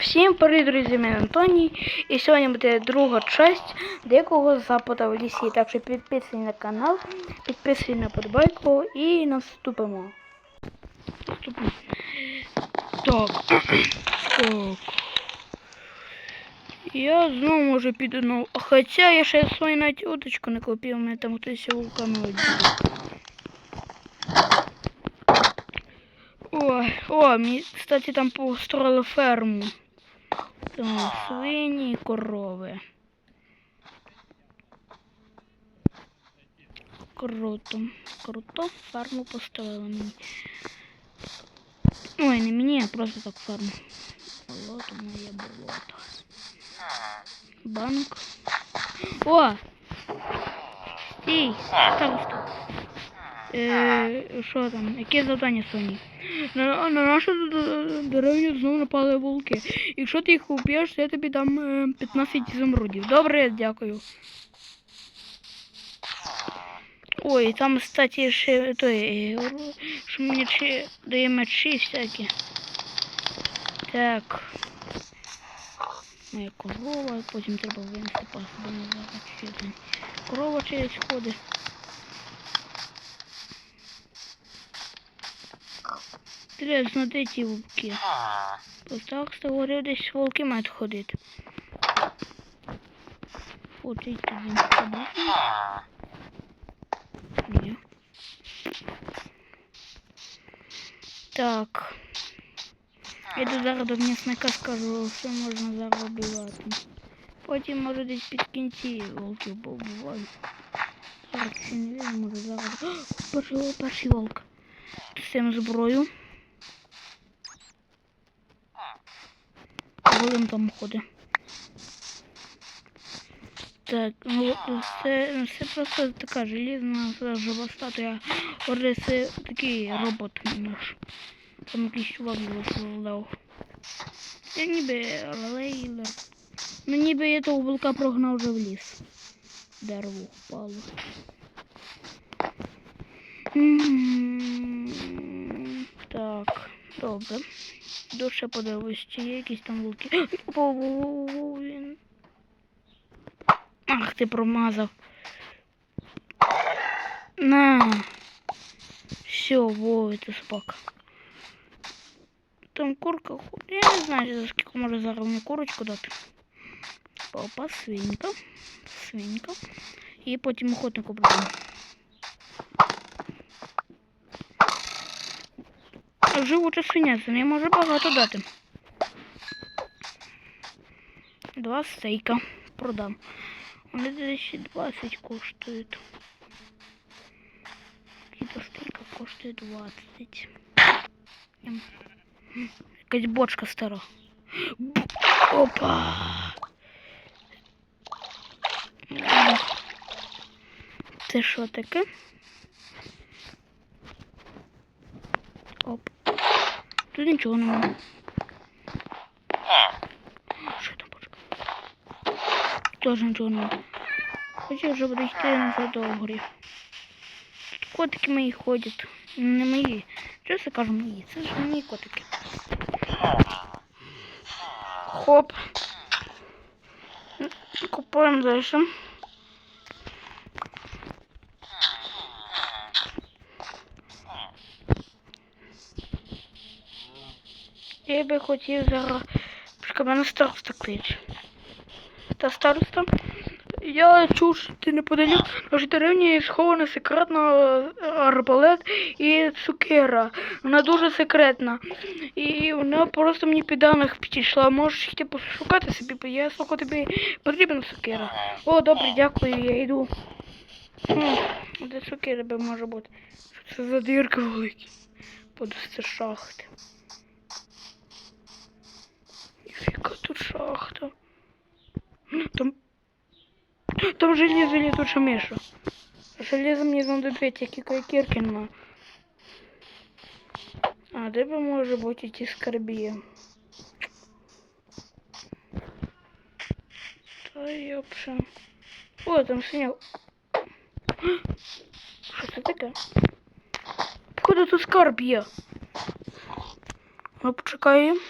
Всім привіт, друзі, мене Антоній. І сьогодні буде друга часть Дикого Запада в лісі. Так що підписуй на канал, підписуй на подбайку і наступимо. Наступимо. Так. так. Я знову може піду на... Хоча я ще свою навіть удочку не купив, мене там хтось вулками О, о, мені, кстати, там построили ферму. Там свині і корови. Круто. Круто ферму построили мені. Ой, не мені, а просто так ферму. Болото моє болото. Банк. О! Стій! Староста. Е, що там? Яке завдання Соні? На, на нашу деревню знову напали вовки. Якщо ти їх уб'єш, я тобі дам е, 15 ізумрудів. Добре, дякую. Ой, там, кстати, ще той, е, що мені чи дає мечі всякі. Так. Моя корова, потім треба винести пасу, не зараз. Корова через ходить. Треба знайти ті вовки. Просто хто говорив, десь вовки мають ходити. От і тоді обратно. Ні. Так. Іду зараз до м'ясника скажу, що можна зараз вбивати. Потім може десь під кінці волків побуваю. Зараз ще не вірю, може зараз. О, перший, перший волк. З цим зброю. Голим там ходить. Так, ну це, це просто така желізна жива статуя. Отже, це такий робот наш. Там якийсь чувак создав. Я ніби лейлер. Ну ніби я того волка прогнав вже в ліс. Дерево впало. Так, добре. Душе подивись, чи є якісь там. Воу, він. Ах, ти промазав. На. Все, во, це собака. Там курка. Я не знаю, за скільки може зараз мені курочку дати. Опа, свинька. Свинька. І потім охотнику будемо. Живуча свиня, це не може багато дати. Два стейка продам. Вони десь ще 20 коштують. Який-то стейка коштує 20. Ем. Якась бочка стара. Опа! Це що таке? Оп. Тут нічого немає. Що там бочка? Теж нічого немає. Хоча вже буде йти назад до горі. Тут котики мої ходять. Не мої. Що це кажу мої? Це ж мої котики. Хоп. Купуємо далі. Я би хотів зараз. Чекай, мене староста кличе. Та староста. Я чув, що ти неподалік нашій деревні схована секретна е, арбалет і цукера. Вона дуже секретна. І вона просто мені під даних підійшла. Можеш йти пошукати собі, бо я слухаю тобі потрібна цукера. О, добре, дякую, я йду. Хм, де цукери би може бути? Що це за дірки великі? Подивися шахти. Яка тут шахта? Там там железо летуча миша. Железо мені знадобиться, тільки кірки нема. А де би може бути ті скарбі? Та я. О, там синя. Що це таке? Куди тут скарб є? Ну, почекаємо.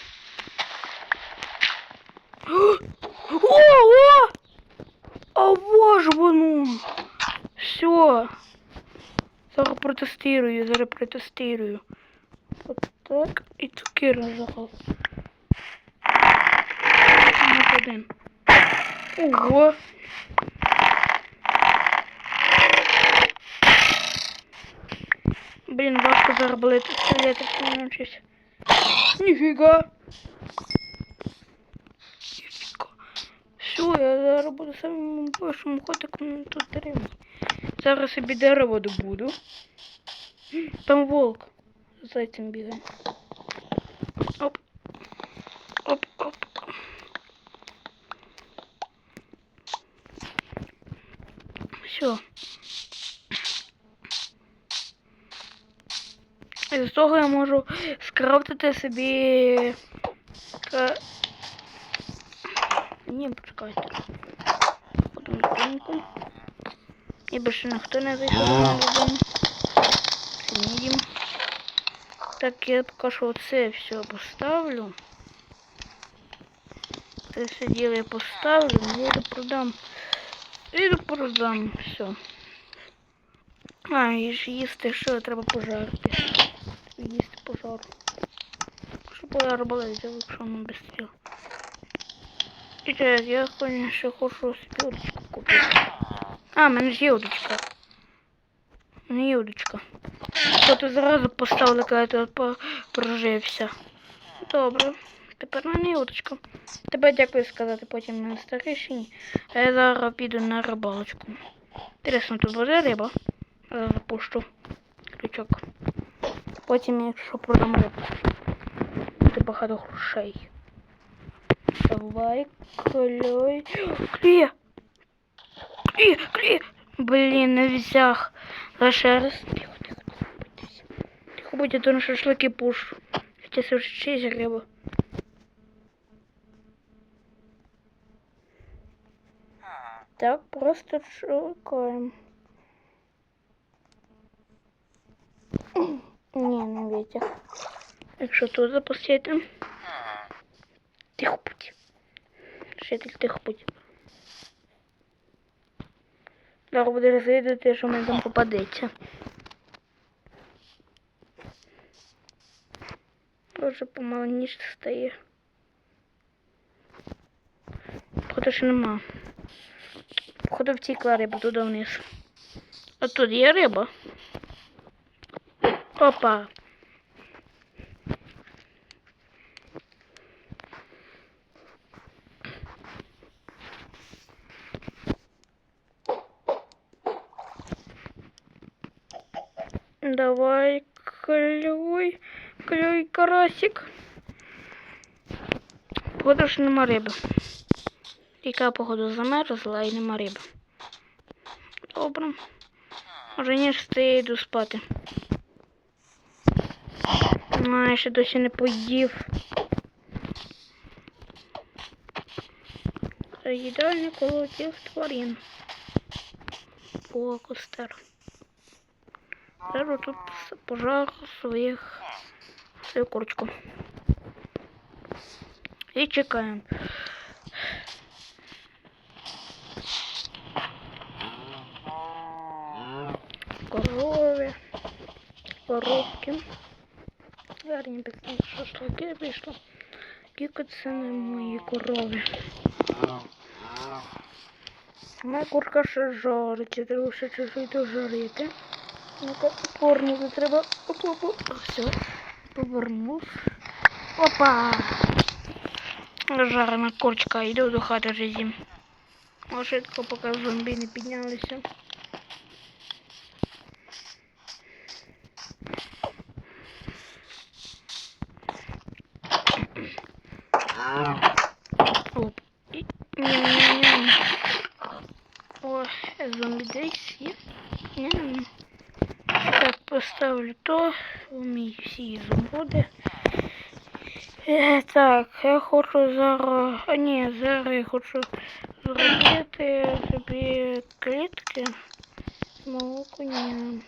Протестирую, зараз протестирую. От так і. На один. Ого. Блін, важко зараз болити стріляти, що навчився. Ніфіга. Все, я зараз буду самим першим котиком тут деревні. Зараз собі дерево добуду. Там волк. З зайцем бігає. Оп. Оп, оп. Все. І з того я можу скрафтити собі. Ні, почекайте. Потім спинку. І більше ніхто не зайшов на родину. Сидім. Так, я поки що оце все поставлю. Це все діло я поставлю, їду продам. Їду продам, все. А, і ж їсти що, треба пожарити. Їсти пожару. Щоб я робила взяв, якщо воно без стріл. І це, я конечно хочу собі удочку купити. А, в мене ж є удочка. У мене є удочка. То ти зразу поставили, коли ти прожився. Добре. Тепер мене є удочка. Тебе дякую сказати потім на старішині. А я зараз піду на рибалочку. Інтересно, тут буде риба. Зараз запущу крючок. Потім, якщо продам рибу. Буде багато грошей. Давай, клюй. Клює! Клює, клює! Блін, не взяв. Лише раз. Тихо, тихо, тихо, будьтеся. Будьте, то на пушу. Хоча це вже честь. Так, просто шукаємо. Ні, не витяг. Якщо тут запустити. Тихо будь. Житель, тихо будь. Зараз буде розвідати, що мені там попадеться. Боже, помало ніж стає. Походу, що нема. Походу втікла риба туди вниз. А тут є риба. Опа. Давай, клюй, клюй, карасик. Походу, що нема риби. Яка, походу, замерзла і нема риби. Добре. Ніж стає йду спати. А, я ще досі не поїв. Їдальня коло тих тварин. О, костер. Зараз тут пожар своїх свою курочку. І чекаємо. Корови, коробки. Не пекли шашлики вийшло. Тільки це не мої корови. Моя курка ще жариться, треба ще чуть-чуть дожарити. Ну-ка, повернути треба. Опа-опа. Все. Повернув. Опа! Жарена курочка, йду до хати вже зім. Швидко, поки зомбі не піднялися. Оп. І... Ням-ням-ням. О, зомбі десь є. Ням. Так, поставлю то. Вмію всі зомбоди. Е, так, я хочу зараз. А ні, зараз я хочу зробити собі клітки мого коня.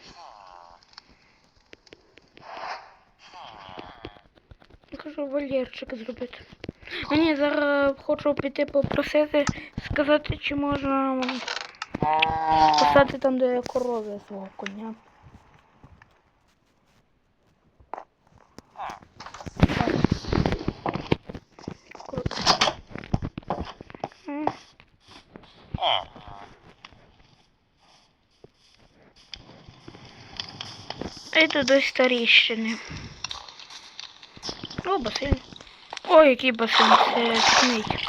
Я хочу вольєрчик зробити. А ні, зараз хочу піти попросити, сказати, чи можна поставити там, де корови свого коня. Это до старейщины. О, басейн. Ой, який басейн, це сміть.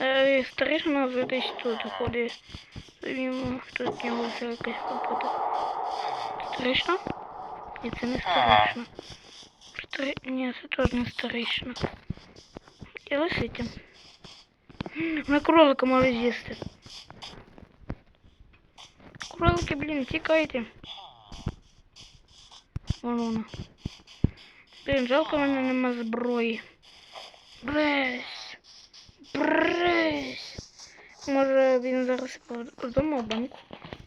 Е, старішина вже десь тут ходить. Він тут нього вже якась попада. Старішина? Ні, це не старішина. Старі... Ні, це теж не старішина. І лисиця. Ми кролика мали з'їсти. Кролики, блін, тікайте. Вон вона. Блін, жалко, в мене нема зброї. Бресь. Бресь. Може він зараз вдома в банку.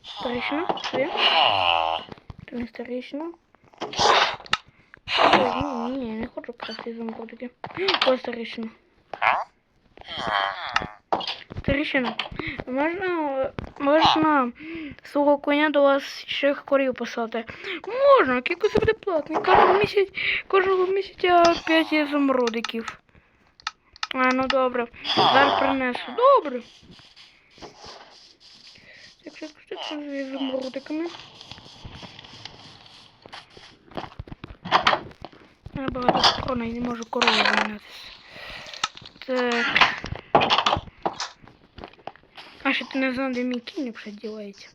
Старішина? Ой, Ні, ні, не хочу красти замордики. Ось старішина. Старішина, можна, можна свого коня до вас ще корів посадити? Можна, кілько це буде платний. Кожного місяць, кожного місяця 5 замородиків. А, ну добре. Зараз принесу. Добре. Так, так, так, що з замородиками? Я багато коней, не можу корову зайнятися. Так. А ще ти не знав, де мій кінь вже дівається.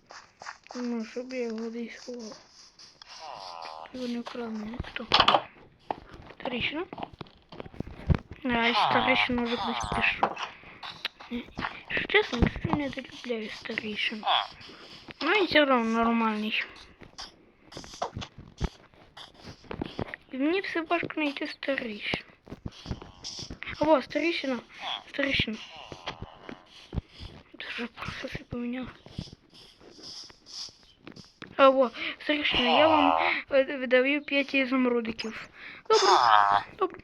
Ну, щоб я десь сховав. Його не вкрав мене хто. Старішина? А, старішина вже кудись пішов. Якщо Чесно, я не долюбляю старішин. Ну, він все одно нормальний. І мені все важко знайти старішин. О. Старішина. Це вже просто все поміняв. Або, старішина, я вам е, видаю 5 ізумрудиків. Добре, добре.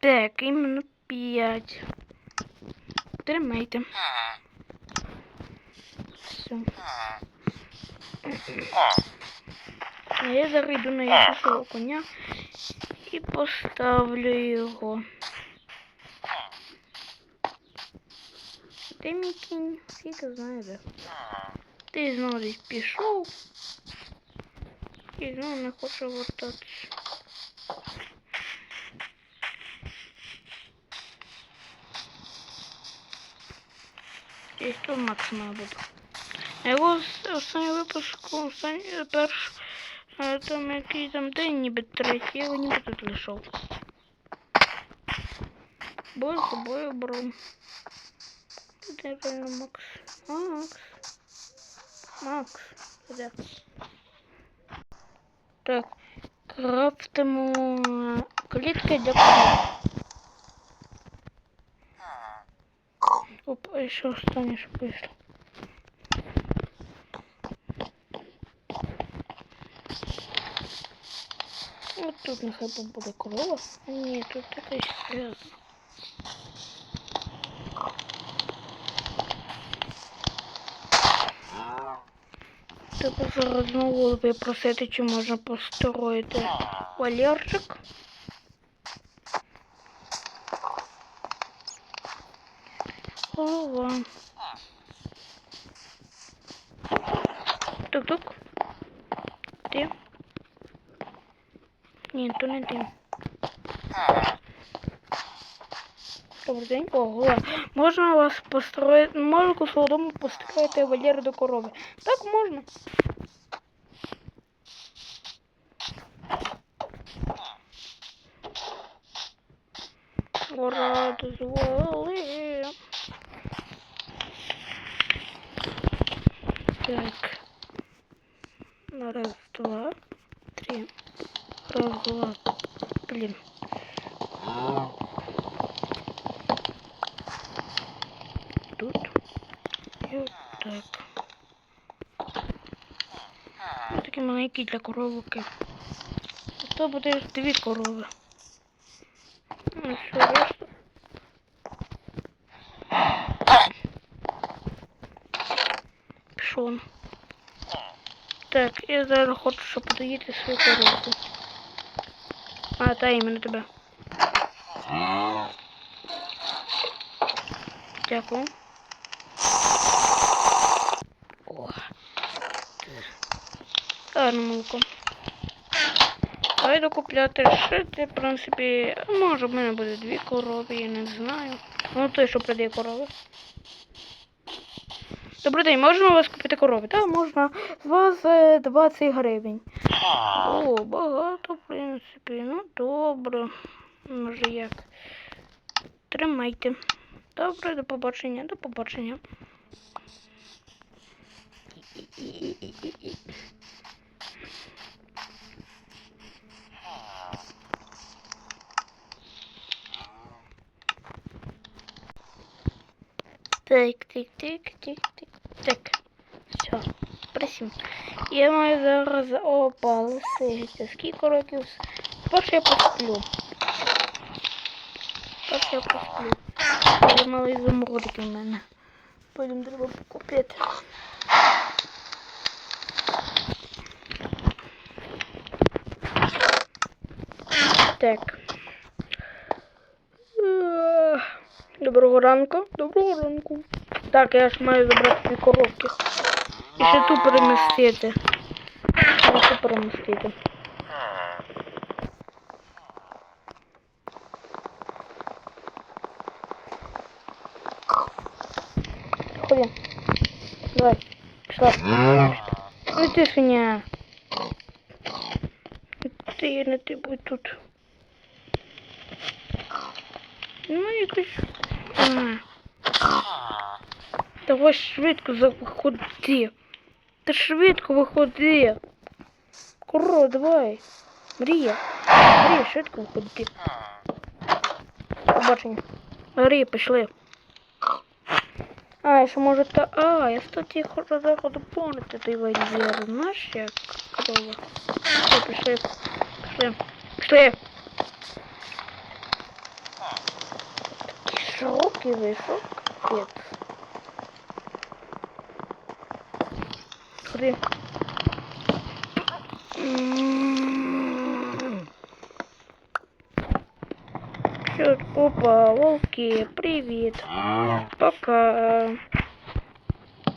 Так, іменно 5. Тримайте. Все. А я зараз йду на іншого коня поставлю його. Де мій кінь? Скільки знає де. Ти знову десь пішов. І знову не хоче вертатися. І то Макс має бути. А його з- останній випуск, останній перш, е, там який там день ніби третій, я його ніби тут лишав. Бой з собою беру. Де реально Макс? Макс. Макс. Де? Так. Крафтимо е, клітки для коней. Оп, а ще останнє, що вийшло. Тут нехай буде корова. Ні, тут якась грязна. Треба зараз знову випросити, чи можна построїти вольєрчик. Ова. Тук-тук. Ти? Ні, то не ти. Добрий день. Ого. Можна вас построїти, можна у свого дому построїти вольєр до корови. Так можна. Ура, дозволи. Так. Раз, два, три. Раз, два. Блин. Тут. І от так. Ось такі для коровки. То буде дві корови. Ну, що решта. Пішов. Так, я зараз хочу, щоб подоїти свою коровку. А, та іменно тебе. Дякую. Гарне молоко. Давай докупляти шити, в принципі, може в мене буде дві корови, я не знаю. Ну той, що продає корови. Добрий день, можна у вас купити корови? Так, можна. З вас е, 20 гривень. О, багато, в принципі. Ну, добре. Може як. Тримайте. Добре, до побачення, до побачення. Так, тик, тик, тик, тик, так. Все, присім. Я маю зараз опа, лисиця. Скільки років? Перше я посплю. Перше я посплю. Дуже малий замородик у мене. Потім треба купити. Так. Доброго ранку. Доброго ранку. Так, я ж маю забрати коробки. І ще ту перемістити. Ще ту перемістити. Ходи. Давай. Пішла. Ну ти свиня. Ти не ти будь тут. Ну якось. Давай швидко заходи. Та швидко виходи. Куро, давай. Мрія. Мрія, швидко виходи. Побачення. Марія, пішли. А, ще може та. А, я кстати хочу заходу помнити той вольєр. Знаєш, як корова. Все, пішли. Пішли. Пішли. Такий широкий вийшов. Капець. Ходи. М. Чё, опа, волки, привет. Пока.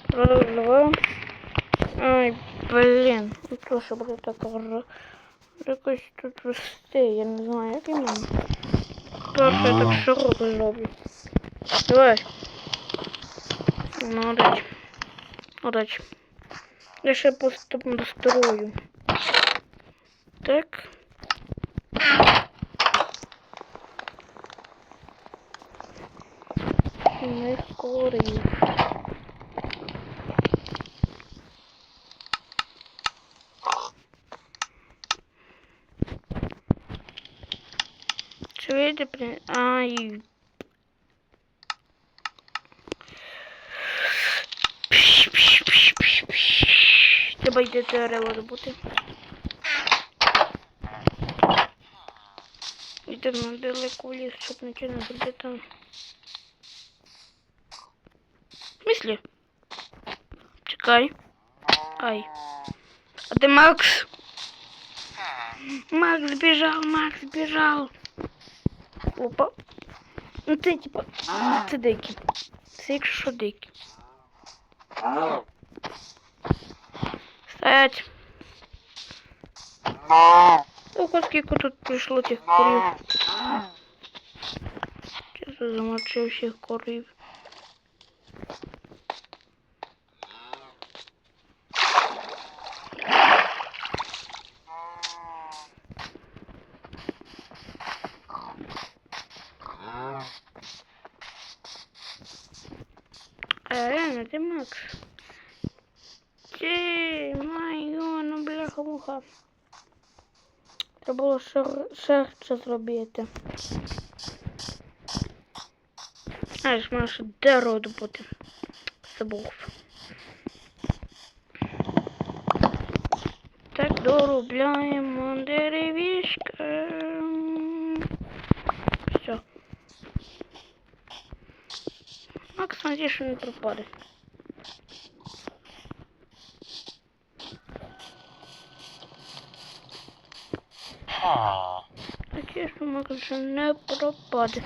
Раз, два. Ай, блин. Ну то, що буде так р- якось тут росте, я не знаю, як іменно. То, що я так широко зроблю. Давай. Ну, удачі. Удачі. Я ще настрою. Так. Не скорий. Чуєте, блин? Ай. Треба йти дерево добути. На далеко в ліс, щоб нічого не зробити. В смысле? Чекай. Ай. А ты Макс? Макс бежал, Макс бежал. Опа. Ну ти типа. Це дикий. Це якщо що. Стоять. Ого, скільки тут прийшло тих корів. Чесно замочив всіх корів. А, реально, ти Макс. Ти, майо, ну муха. Треба було шер- серце зробити. А, ж можеш дерево добути. Забув. Так, доробляємо деревішка. Все. Макс, надіюсь, що не пропаде. Надіюсь, що Макс вже не пропаде.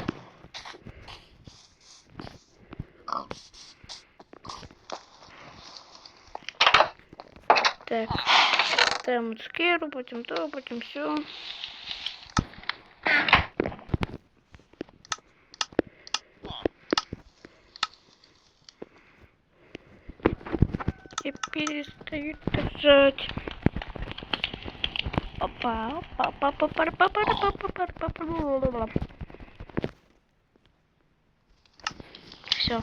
Так. ставимо цукеру, потім то, потім все. И перестают держать. Опа, Все.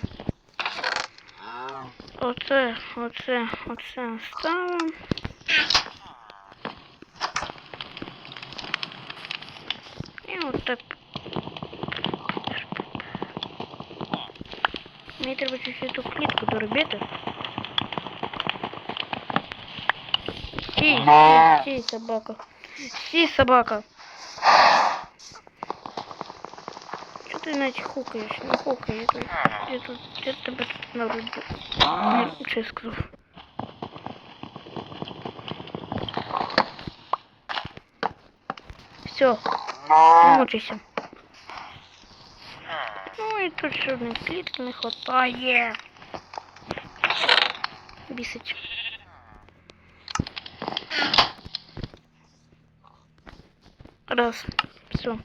Оце, оце, оце ставимо. І отак. Мені треба чуть-чуть ту клітку доробити. Стій, стій, стій, собака. Си, собака. Что ты, Надь, хукаешь? Ну, не хукай. Я тут, я тут, я тебя тут на рыбу. Я скажу. Все, мучайся. Ну и тут черной плитки не хватает. Бисать. Раз. Все.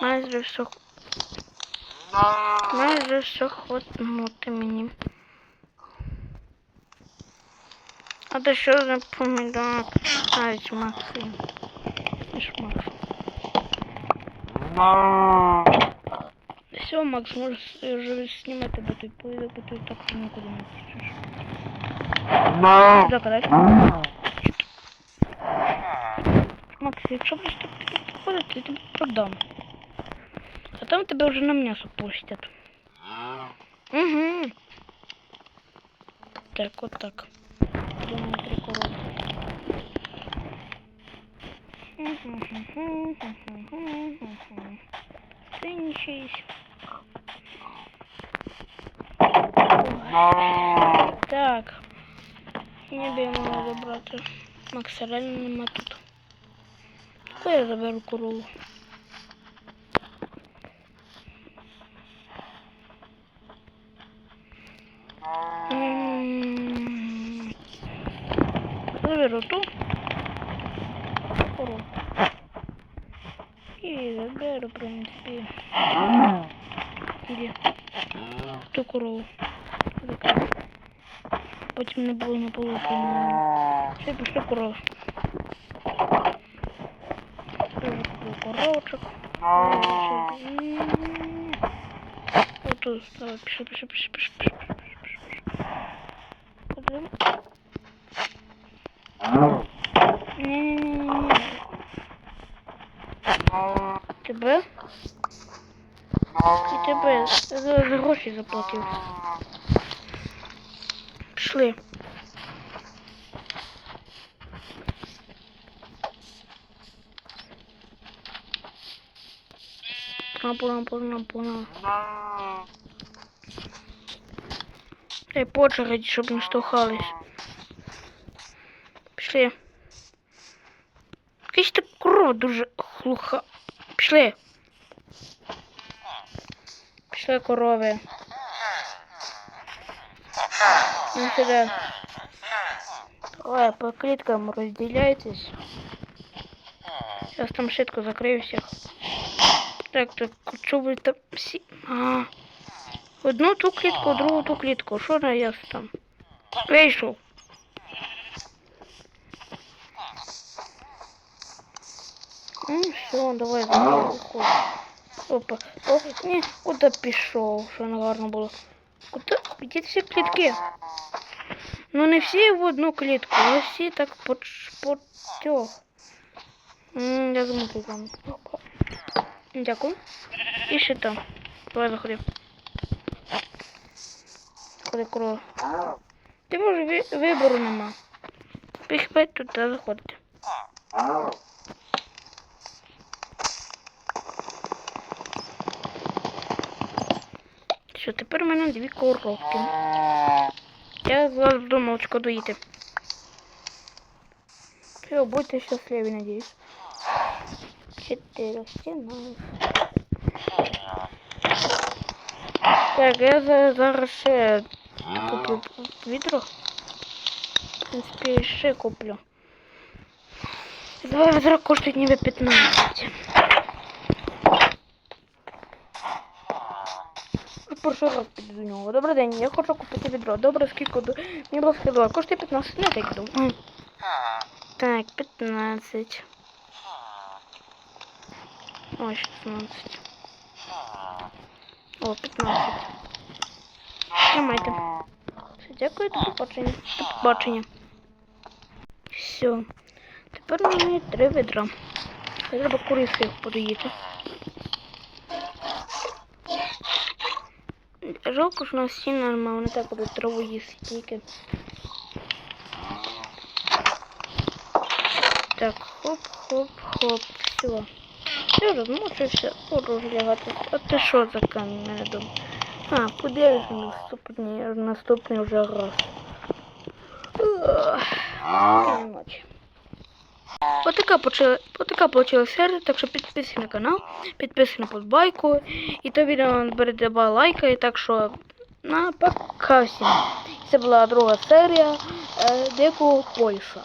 Майже все. Майже все хватнути мені. А то що за помідор? Навіть Максим. Ніж Макс. Все, Макс, можеш вже знімати, бо ти поїде, бо ти так нікуди не пустиш. Закадай. Макс, якщо будеш підходити, я тебе продам. А там тебе вже на м'ясо пустять. Угу. Так, от так. Думаю, три коробки. Синчись. Так. Не б'ємо надо брати. Макса реально нема тут. То я заберу корову. Заберу ту корову. І заберу, в принципі. Де? Ту корову. Потім не було на полу. Все, пішли корови. Vai, puxa, puxa, puxa, puxa, puxa, puxa, puxa. Não, não, não. Тебе? І тебе за гроші заплатив. Пішли. Напу, напу, напу, напу. Дай по очереди, щоб не штовхались. Пішли. Якась та корова дуже глуха. Пішли. Пішли корови. Ну сюди. Давай, по кліткам розділяйтесь. Сейчас там шитку закрию всіх. Так, так, що ви там. А. Одну ту клітку, другу ту клітку. Що на я там? Вийшов. Ну все, давай заходь. Опа. О, ні, куди пішов, що не гарно було. Куди? Де всі клітки? Ну не всі в одну клітку, а всі так по, по трьох. М, Я замовлю там. Опа. Дякую. І ще там. Давай заходи. Корова. Ти може ви, вибору нема. Піхпеть туди заходити. Що, тепер у мене дві коробки. Я зараз буду молочко доїти. Все, будьте щасливі, надіюсь. Чотири стіна. Так, я за- зараз ще відро. В принципі, ще куплю. Два ведра коштують ніби 15. Перший раз піду до нього. Добрий день, я хочу купити відро. Добре, скільки до... Мені ласка, відро. Коштує 15, не так думаю. Так, 15. Ой, 16. О, 15. Тримайте. Дякую, до побачення. До побачення. Все. Тепер мені три відра. Треба куриси подоїти. Жалко, що у нас всі нормально, так будуть траву їсти тільки. Так, хоп-хоп-хоп. Все. Все, розмочився, вже лягати. А ти що за камінь мене дома? А, подивись наступний, наступний вже раз. Отака почала, отака получила серія, так що підписуйся на канал, підписуйся на подбайку, і то відео набере два лайка, і так що на пока всім. Це була друга серія е, Дикого Польща.